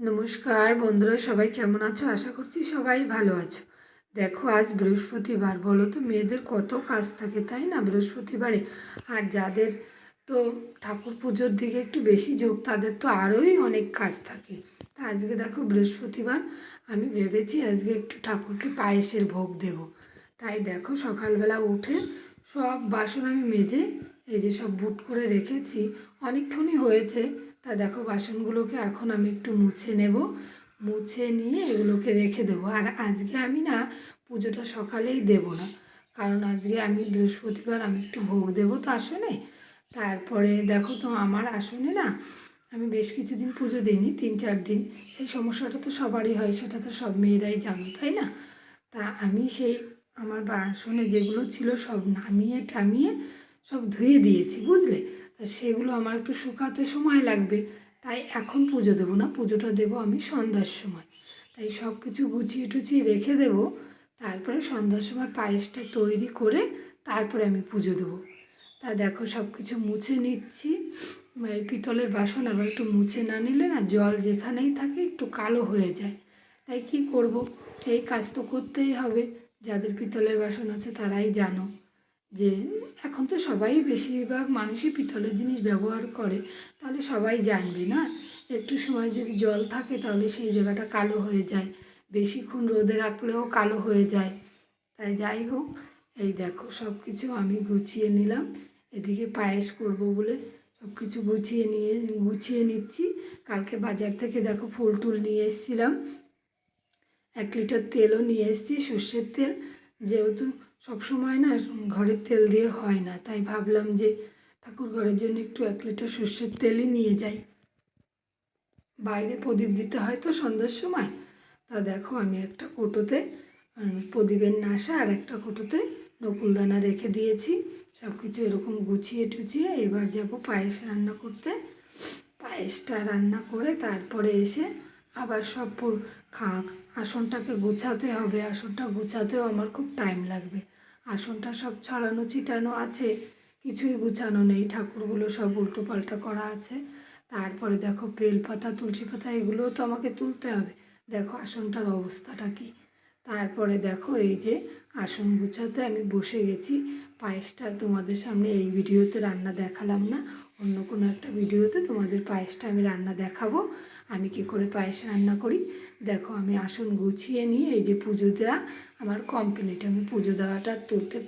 নমস্কার বন্ধুরা, সবাই কেমন আছো? আশা করছি সবাই ভালো আছো। দেখো, আজ বৃহস্পতিবার, বলো তো মেয়েদের কত কাজ থাকে, তাই না? বৃহস্পতিবারে। আর যাদের তো ঠাকুর পুজোর দিকে একটু বেশি ঝোঁক, তাদের তো আরোই অনেক কাজ থাকে। তা আজকে দেখো বৃহস্পতিবার, আমি ভেবেছি আজকে একটু ঠাকুরকে পায়েসের ভোগ দেব। তাই দেখো, সকালবেলা উঠে সব বাসন আমি মেজে এই যে সব বুট করে রেখেছি, অনেকক্ষণই হয়েছে। তা দেখো, বাসনগুলোকে এখন আমি একটু মুছে নেব। মুছে নিয়ে এগুলোকে রেখে দেবো। আর আজকে আমি না পুজোটা সকালেই দেব না। কারণ আজকে আমি বৃহস্পতিবার আমি একটু ভোগ দেবো তো আসনে। তারপরে দেখো তো, আমার আসনে না আমি বেশ কিছুদিন পুজো দিইনি, তিন চার দিন। সেই সমস্যাটা তো সবারই হয়, সেটা তো সব মেয়েরাই জানো, তাই না? তা আমি সেই আমার বাসনে যেগুলো ছিল সব নামিয়ে টামিয়ে সব ধুয়ে দিয়েছি, বুঝলে? তা সেগুলো আমার একটু শুকাতে সময় লাগবে, তাই এখন পুজো দেবো না, পুজোটা দেবো আমি সন্ধ্যার সময়। তাই সব কিছু গুছিয়ে টুচিয়ে রেখে দেবো, তারপরে সন্ধ্যার সময় পায়েসটা তৈরি করে তারপরে আমি পুজো দেবো। তা দেখো সব কিছু মুছে নিচ্ছি এই পিতলের বাসন আবার একটু মুছে না নিলে না জল যেখানেই থাকে একটু কালো হয়ে যায়। তাই কি করব? এই কাজ তো করতেই হবে, যাদের পিতলের বাসন আছে তারাই জানো। যে এখন তো সবাই বেশিরভাগ মানুষই পিতলের জিনিস ব্যবহার করে, তাহলে সবাই জানবে না? একটু সময় যদি জল থাকে তাহলে সেই জায়গাটা কালো হয়ে যায় বেশিক্ষণ রোদে রাখলেও কালো হয়ে যায়। তাই যাই হোক, এই দেখো সব কিছু আমি গুছিয়ে নিলাম, এদিকে পায়েস করব বলে সব কিছু গুছিয়ে নিয়ে, গুছিয়ে নিচ্ছি। কালকে বাজার থেকে দেখো ফুল টুল নিয়ে এসেছিলাম, এক লিটার তেলও নিয়ে এসেছি, সর্ষের তেল। যেহেতু সব সময় না ঘরের তেল দিয়ে হয় না। তাই ভাবলাম যে ঠাকুর ঘরের জন্য একটু এক লিটার সর্ষের তেলই নিয়ে যাই। বাইরে প্রদীপ দিতে হয় তো সন্ধ্যার সময়। তা দেখো আমি একটা কোটোতে প্রদীপের নাশা আর একটা কোটোতে নকুলদানা রেখে দিয়েছি। সব কিছু এরকম গুছিয়ে টুচিয়ে এবার যাব পায়েস রান্না করতে। পায়েসটা রান্না করে তারপরে এসে আবার সব খা আসনটাকে গুছাতে হবে। আসনটা গুছাতেও আমার খুব টাইম লাগবে। আসনটা সব ছড়ানো, ছিটানো আছে। কিছুই গুছানো নেই। ঠাকুরগুলো সব উল্টো পাল্টা করা আছে। তারপরে দেখো বেলপাতা তুলসী পাতা এগুলোও তো আমাকে তুলতে হবে। দেখো আসনটার অবস্থাটা কি? তারপরে দেখো এই যে আসন গুছাতে আমি বসে গেছি। পায়েসটা তোমাদের সামনে এই ভিডিওতে রান্না দেখালাম না। অন্য কোনো একটা ভিডিওতে তোমাদের পায়েসটা আমি রান্না দেখাবো। আমি কি করে পায়েস রান্না করি? দেখো, আমি আসন গুছিয়ে নিয়ে এই যে পুজো দেওয়া আমার কমপ্লিট আমি পুজো দেওয়াটা তুলতে,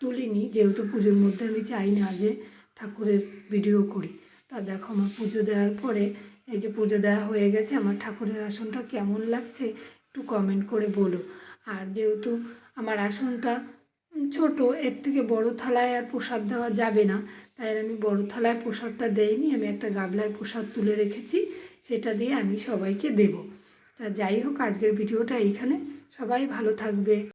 তুলিনি। যেহেতু পুজোর মধ্যে আমি চাই না যে ঠাকুরের ভিডিও করি। তা দেখো, আমার পুজো দেওয়ার পরে এই যে পুজো দেওয়া হয়ে গেছে, আমার ঠাকুরের আসনটা কেমন লাগছে একটু কমেন্ট করে বলো। আর যেহেতু আমার আসনটা ছোট, এর থেকে বড় থালায় আর প্রসাদ দেওয়া যাবে না। তাই আমি বড় থালায় প্রসাদটা দেইনি, আমি একটা গাবলায় প্রসাদ তুলে রেখেছি, সেটা দিয়ে আমি সবাইকে দেব। তা যাই হোক, আজকের ভিডিওটা এইখানে। সবাই ভালো থাকবে।